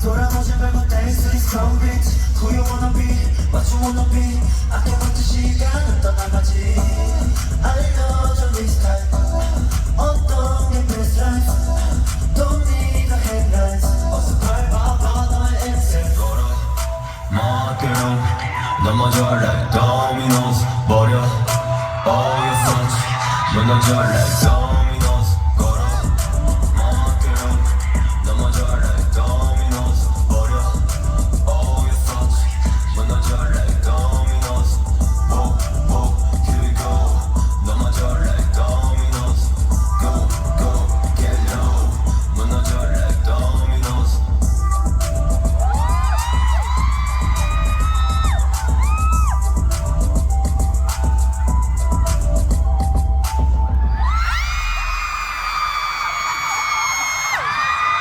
돌아보지 말고 dance this strong beat Who you wanna be, what you wanna be 아껴볼 때 시간은 떠나가지 알려줘 this time 어떤 게 best life Don't need a headlines 어서 밟아봐 너의 인생 걸어 막대용 넘어져 like dominoes 버려 all your thoughts 무너져 like dominoes